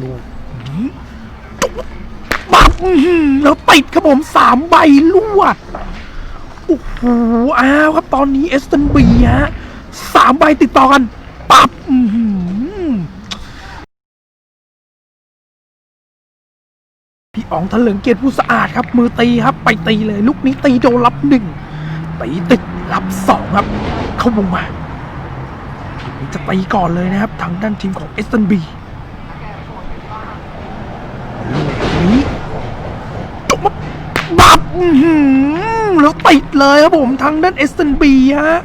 ลูกนี้ปับแล้วติดครับผมสามใบลวดโอ้โหอ้าวครับตอนนี้เอสตันบีฮะสามใบติดต่อกันปับพี่อ๋องทะเลิงเกียรติผู้สะอาดครับ มือตีครับ ไปตีเลย ลูกนี้ตีโดนรับหนึ่งตีติดรับสองครับ เข้าวงมาจะตีก่อนเลยนะครับทางด้านทีมของเอสตันบี นี้จบมาบับอื้อหือ แล้วติดเลยครับผมทางด้านเอสตันบีฮะ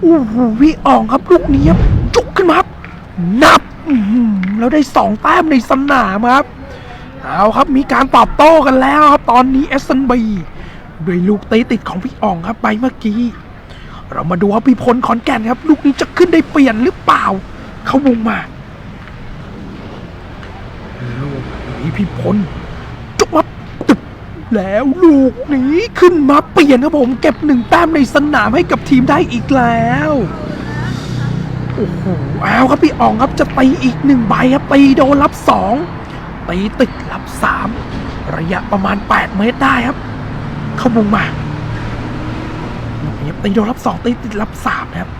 โอ้โหพี่อ่องครับลูกนี้ครับจุกขึ้นมาครับนับอื้อหือแล้วได้สองแต้มในสนามครับเอาครับมีการตอบโต้กันแล้วครับตอนนี้เอสตันบีด้วยลูกเตะติดของพี่อ่องครับไปเมื่อกี้ เรามาดูว่าพี่พลขอนแก่นครับ ลูกนี้จะขึ้นได้เปลี่ยนหรือเปล่า เขาวงมาลูกนี้พี่พล แล้วลูกนี้ขึ้นมาเปลี่ยนครับผม เก็บหนึ่งแต้มในสนามให้กับทีมได้อีกแล้วโอ้โหเอาครับพี่อ่องครับจะตีอีกหนึ่งใบครับตีโดนรับสองตีติดรับสามระยะประมาณ 8 เมตรได้ครับ เข้าวงมาตีโดนรับสองตีติดรับสามนะครับ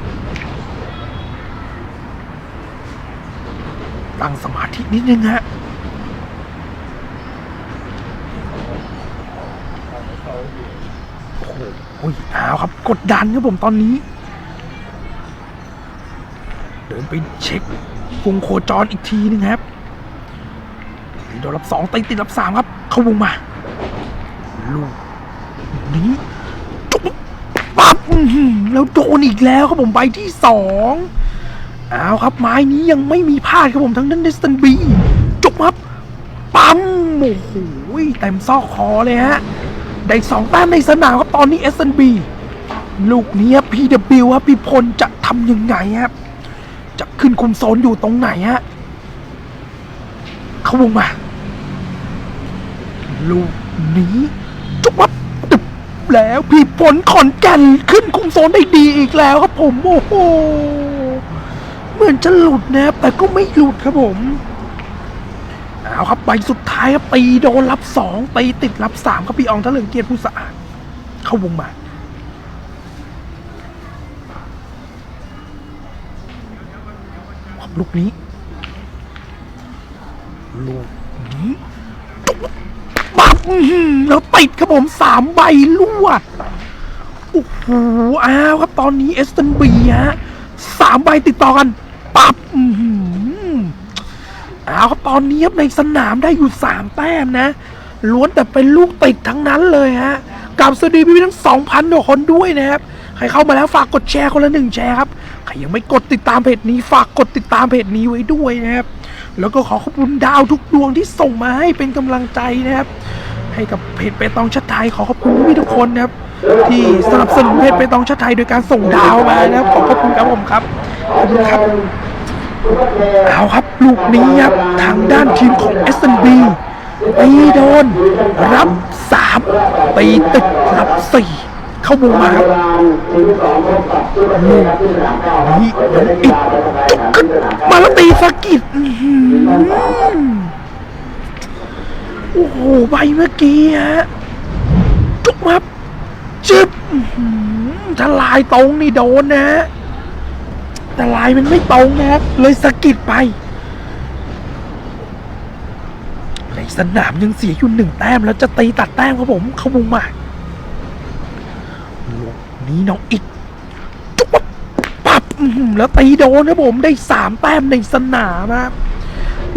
ตั้งสมาธินิดนึงฮะ โอ้โหอ้าวครับกดดันครับผมตอนนี้ เดินไปเช็ควงโคจรอีกทีนึงครับโดนรับสองตีติดรับสามครับ เข้าวงมา ลูกนี้จุ๊บปั๊บแล้วโดนอีกแล้วครับผมใบที่สองเอาครับไม้นี้ยังไม่มีพลาดครับผมทั้งนั้นเดสตันบีจบครับ ปั๊มโอ้โหเต็มซอกคอเลยฮะ ได้สองแต้มในสนามครับตอนนี้ SNB ลูกนี้ครับ PW ครับพี่พลจะทำยังไงครับ จะขึ้นคุมโซนอยู่ตรงไหนฮะเขาวงมา ลูกนี้จุบวับตึบแล้วพี่พลขอนแก่นขึ้นคุมโซนได้ดีอีกแล้วครับผมโอ้โหเหมือนจะหลุดนะแต่ก็ไม่หลุดครับผม เอาครับใบสุดท้ายครับตีโดนรับสองตีติดรับสามครับพี่อองทะเลิงเกียรติผู้สะอาด เข้าวงมาลูกนี้ลูกนี้ปับแล้วติดครับผมสามใบลวดโอ้โหอ้าวครับตอนนี้เอสตันบีฮะสามใบติดต่อกัน ปับอื อ้าวครับตอนนี้ในสนามได้อยู่สามแต้มนะ ล้วนแต่เป็นลูกติดทั้งนั้นเลยฮะกับสวัสดีพี่ๆทั้งสองพันกว่าคนด้วยนะครับ ใครเข้ามาแล้วฝากกดแชร์คนละหนึ่งแชร์ครับ ใครยังไม่กดติดตามเพจนี้ ฝากกดติดตามเพจนี้ไว้ด้วยนะครับ แล้วก็ขอขอบคุณดาวทุกดวงที่ส่งมาให้เป็นกำลังใจนะครับ ให้กับเพจเปตองชัดไทยขอขอบคุณพี่ทุกคนนะครับ ที่สนับสนุนเพจเปตองชัดไทยโดยการส่งดาวมานะครับขอขอบคุณครับผมครับขอบคุณครับ เอาครับลูกนี้ครับทางด้านทีมของ s อ b ตีโดน รับสามตีติดรับสี่เข้าวงมาครับลูกนี้น้องอิดจุกขึ้นมาแล้วตีสกิดโอ้โหใบเมื่อกี้ฮะจุกมาจึบอื้อหือถ้าลายตรงนี่โดนนะ แต่ลายมันไม่ตรงนะครับ เลยสะกิดไป ในสนามยังเสียอยู่หนึ่งแต้มแล้วจะตีตัดแต้มครับผมเข้ามุมมาลูกนี้น้องอิดจุ๊บปับแล้วตีโดนครับผมได้สามแต้มในสนามครับ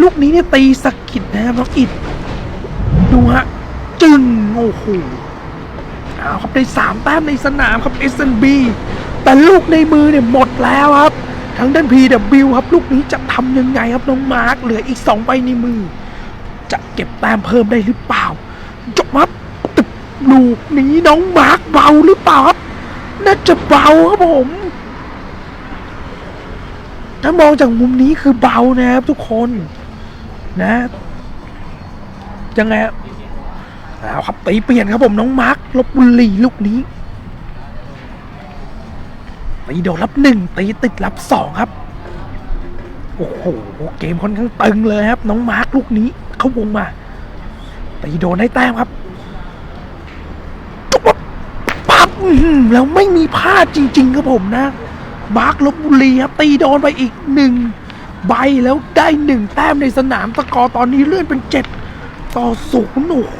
ลูกนี้เนี่ยตีสะกิดนะครับน้องอิดดูฮะจึงโอ้โหเอาครับได้สามแต้มในสนามครับ SNB แต่ลูกในมือเนี่ยหมดแล้วครับ ทั้งด้าน PW ครับลูกนี้จะทำยังไงครับน้องมาร์คเหลืออีกสองใบในมือ จะเก็บแต้มเพิ่มได้หรือเปล่าจบครับตึกลูกนี้น้องมาร์คเบาหรือเปล่าครับน่าจะเบาครับผมถ้ามองจากมุมนี้คือเบานะครับทุกคนนะยังไงครับเอาครับตีเปลี่ยนครับผมน้องมาร์คลบบุรีลูกนี้ ตีโดนรับหนึ่งตีติดรับสองครับ โอ้โหเกมค่อนข้างตึงเลยครับ น้องมาร์คลูกนี้เข้าวงมาตีโดนให้แต้มครับปั๊บแล้วไม่มีพลาดจริง ๆ ครับผมนะมาร์คลบบุรีครับตีโดนไปอีกหนึ่งใบแล้วได้หนึ่งแต้มในสนามตะกอร์ตอนนี้เลื่อนเป็นเจ็ดต่อศูนย์โอ้โห